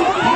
Oh,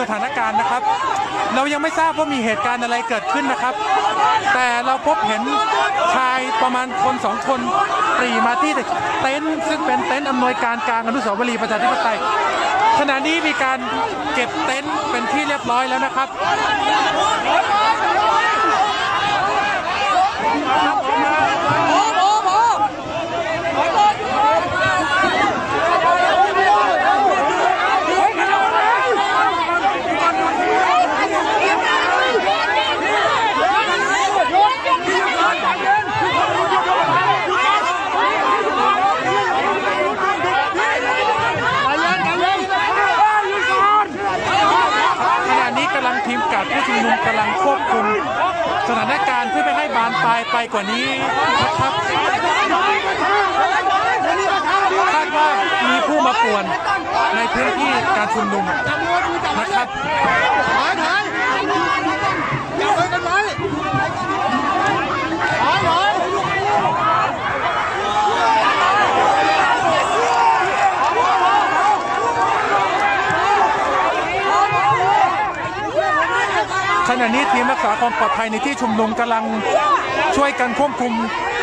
สถานการณ์นะครับ เรายังไม่ทราบว่ามีเหตุการณ์อะไรเกิดขึ้นนะครับ แต่เราพบเห็นชายประมาณคนสองคนปรีมาที่เต็นท์ซึ่งเป็นเต็นท์อำนวยการกลางอนุสาวรีย์ประชาธิปไตยขณะนี้มีการเก็บเต็นท์เป็นที่เรียบร้อยแล้วนะครับ ขณะนี้กำลังทีมกัดผู้ชุมนุมกำ ลังควบคุมสถานการณ์เพื่อไม่ให้บานปลายไปกว่านี้นะครับคาดว่ามีผู้มาป่วนในพื้นที่การชุมนุมนะครับ ถอยถอยจับมือกันไว้ถอยถอย ขณะนี้ทีมรักษาความปลอดภัยในที่ชุมนุมกำลังช่วยกันควบคุม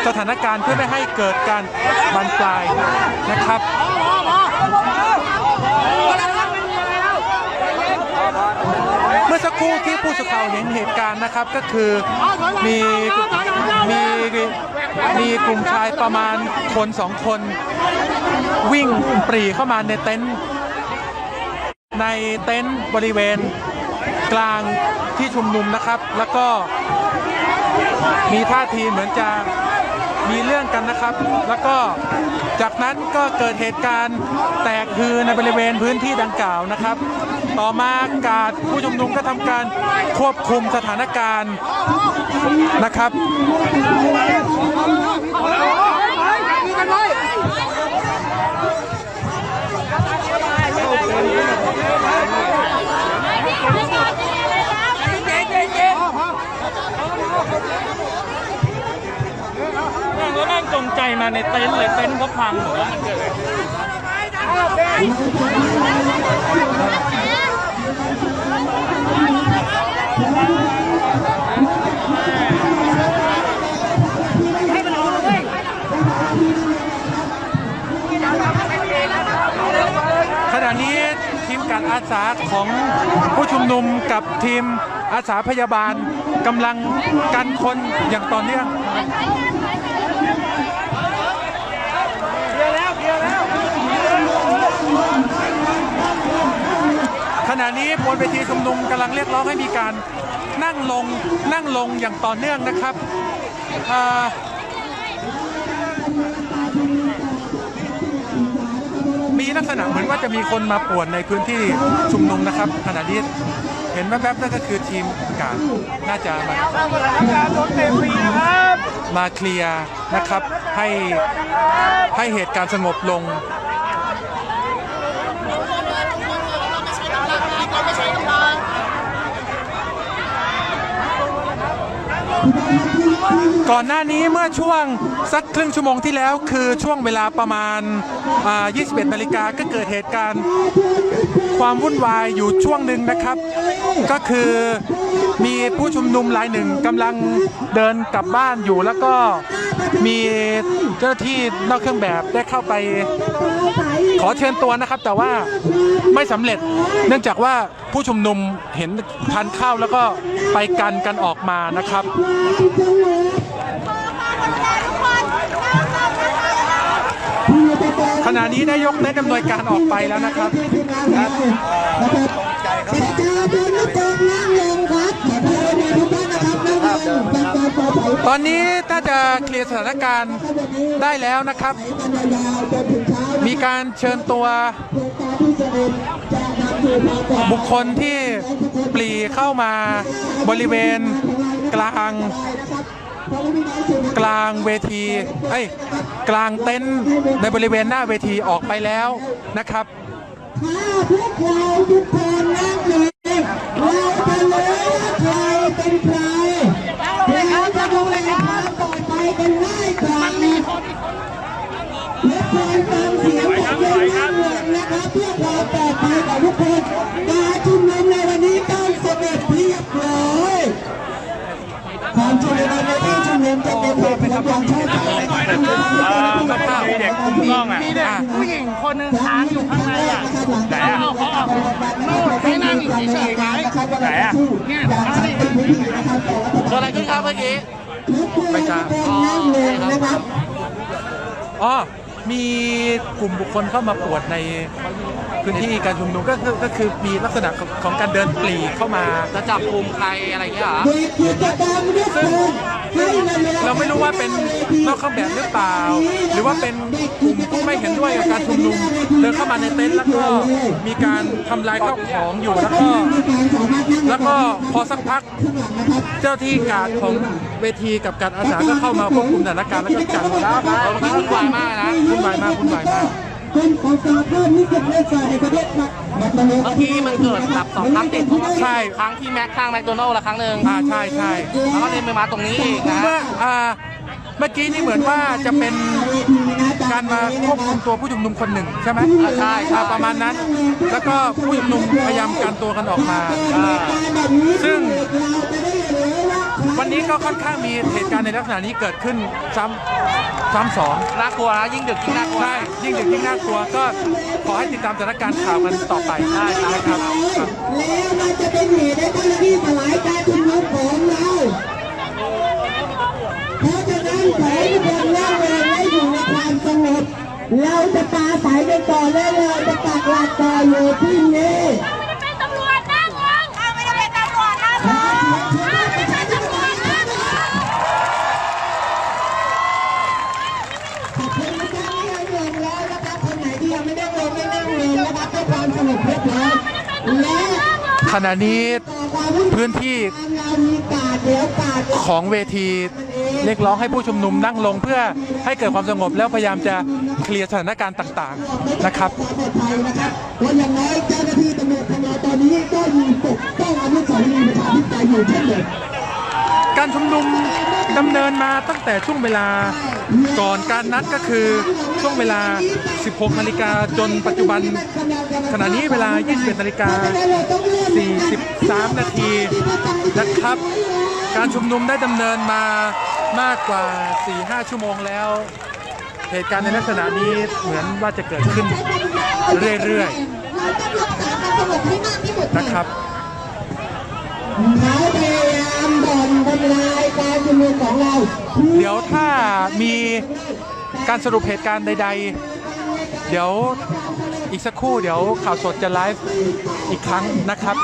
สถานการณ์เพื่อไม่ให้เกิดการบานปลายนะครับเมื่อสักครู่ที่ผู้สื่อข่าวเห็นเหตุการณ์นะครับก็คือมีมีมีกลุ่มชายประมาณคนสองคน วิ่งปรีเข้ามาในเต็นท์ในเต็นท์บริเวณ กลางที่ชุมนุมนะครับ แล้วก็มีท่าทีเหมือนจะมีเรื่องกันนะครับ แล้วก็จากนั้นก็เกิดเหตุการณ์แตกฮือในบริเวณพื้นที่ดังกล่าวนะครับ ต่อมากาดผู้ชุมนุมก็ทำการควบคุมสถานการณ์นะครับ ม่งจงใจมาในเต็นท์เลยเต็นท์เขาพังหมดแล้วมันเกิดอะไรขณะนี้ทีมการอาสาของผู้ชุมนุมกับทีมอาสาพยาบาลกำลังกันคนอย่างต่อเนื่อง ข ณะนี้บนเวทีชุมนุมกำลังเรียกร้องให้มีการนั่งลงนั่งลงอย่างต่อเนื่องนะครับมีลักษณะเหมือนว่าจะมีคนมาป่วนในพื้นที่ชุมนุมนะครับขณะนี้เห็นแวบๆนั่นก็คือทีมการน่าจะมาสถานการรถเต็มปีนะครับมาเคลียร์นะครับให้ให้เหตุการณ์สงบลง ก่อนหน้านี้เมื่อช่วงสักครึ่งชั่วโมงที่แล้ว คือช่วงเวลาประมาณ 21 นาฬิกาก็เกิดเหตุการณ์ ความวุ่นวายอยู่ช่วงหนึ่งนะครับ ก็คือมีผู้ชุมนุมรายหนึ่งกำลังเดินกลับบ้านอยู่แล้วก็มีเจ้าหน้าที่นอกเครื่องแบบได้เข้าไป ขอเชิญตัวนะครับ แต่ว่าไม่สำเร็จเนื่องจากว่าผู้ชุมนุมเห็นทานข้าวแล้วก็ไปกันกันออกมานะครับขณะนี้ได้ยกเต็นท์อำนการออกไปแล้วนะครับ อนนี้ถ้าจะเคลียร์สถานการณ์ได้แล้วนะครับ มีการเชิญตัว บุคคลที่ปลีเข้ามาบริเวณกลางกลางเวทีเอ้กลางเต็นท์ในบริเวณหน้าเวทีออกไปแล้วนะครับถ้าพวกเราทุกคนนั่งเลยเราจะรู้ว่า เราจะดูแลความปลอดภัยกันง่ายกว่าและควรฟังเสียงของเพื่อนนั่งลงนะครับเพื่อความปลอดภัยของทุกคนการชุมนุมใน ที่ชุมนุมเป็นเหลองชอบธรรมในการชุมนุมมีเด็กคุมกล้องอะมีเด็กผู้หญิงคนหนึ่งค้างอยู่ข้างในอะเขาเอาเขาออกนู่นให้นั่งอยู่เฉยๆไว้ไหนอะ เนี่ยข้างในเกิดอะไรขึ้นครับเมื่อกี้ ไม่ทราบนั่งเลยนะครับอ๋อ มีกลุ่มบุคคลเข้ามาปวดในพื้นที่การชุมนุมก็คือก็คือมีลักษณะของของการเดินปลีเข้ามา จะจับกลุ่มใครอะไรเงี้ยเหรอเด็ กกิจกรรมทุกคนให้เวลาเราไม่รู้ว่าเป็นนอกเครื่องแบบหรือเปล่า หรือว่าเป็นกลุ่มผู้ไม่เห็นด้วยกับการชุมนุมเดินเข้ามาในเต็นท์แล้วก็มีการทำลายข้าวของอยู่แล้วก็แล้วก็พอสักพักเจ้าที่การของเวทีกับการอาสาก็เข้ามาควบคุมสถานการณ์แล้วก็กันแล้วครับมันวุ่นวายมากนะวุ่นวายมากวุ่นวายมาก คนขอสอบเพิ่มนิสิตนักศึกษาในประเทศมาแบบนี้เมื่อกี้มันเกิดแบบสองครั้งติดเพราะว่าใช่ครั้งที่แม็กข้างแมคโดนัลล์ละครั้งหนึ่งอ่าใช่ใช่แล้วก็เลยมาตรงนี้อีกนะเมื่ออ่าเมื่อกี้นี่เหมือนว่าจะเป็นการมาควบคุมตัวผู้ชุมนุมคนหนึ่งใช่ไหมอ่าใช่ใช่อ่าประมาณนั้น แล้วก็ผู้ชุมนุมพยายามการตัวกันออกมาอ่าซึ่ง วันนี้ก็ค่อนข้างมีเหตุการณ์ในลักษณะนี้เกิดขึ้นซ้ำซ้ำสองน่ากลัวนะยิ่งดึกยิ่งน่ากลัวใช่ยิ่งดึกยิ่งน่ากลัวก็ขอให้ติดตามสถานการณ์ข่าวกันต่อไปได้นะครับครับแล้วมันจะเป็นเหตุให้เจ้าหน้าที่สลายการชุมนุมของเราเพราะฉะนั้นขอให้ทุกคนนั่งเองและอยู่ในความสงบเราจะปราศัยกันต่อและเราจะปักหลักต่ออยู่ที่นี่ เป็นตำรวจนั่งลงเอาไม่ได้เป็นตำรวจนั่งลงเอาไม่เป็นตำรวจนั่งลง ขอบคุณทุกท่านที่ยังลงแล้วนะครับคนไหนที่ ยังไม่ได้ลงไม่นั่งลงนะครับเพื่อความสงบเรียบร้อยและขณะนี้ต่อความวุ่นวายพื้นที่เรามีกาดเดี๋ยวกาดของเวทีเรียกร้องให้ผู้ชุมนุมนั่งลงเพื่อให้เกิดความสงบแล้วพยายามจะเคลียร์สถานการณ์ต่างๆนะครับความปลอดภัยนะครับว่าอย่างน้อยเจ้าหน้าที่ตำรวจของเราตอนนี้ก็อยู่ปกป้องอนุสาวรีย์ประชาธิปไตยอยู่เช่นเดิม การชุมนุมดำเนินมาตั้งแต่ช่วงเวลาก่อนการนัดก็คือช่วงเวลา 16 นาฬิกาจนปัจจุบัน ขณะนี้เวลา 21 นาฬิกา 43 นาทีนะครับ การชุมนุมได้ดำเนินมามากกว่า 4-5 ชั่วโมงแล้ว เหตุการณ์ในลักษณะนี้เหมือนว่าจะเกิดขึ้นเรื่อยๆนะครับ เขาพยายามบ่นทำลายการชุมนุมของเรา เดี๋ยวถ้ามีการสรุปเหตุการณ์ใด ๆ เดี๋ยวอีกสักครู่เดี๋ยวข่าวสดจะไลฟ์อีกครั้งนะครับ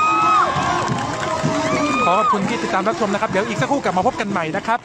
ขอขอบคุณที่ติดตามรับชมนะครับ เดี๋ยวอีกสักครู่กลับมาพบกันใหม่นะครับ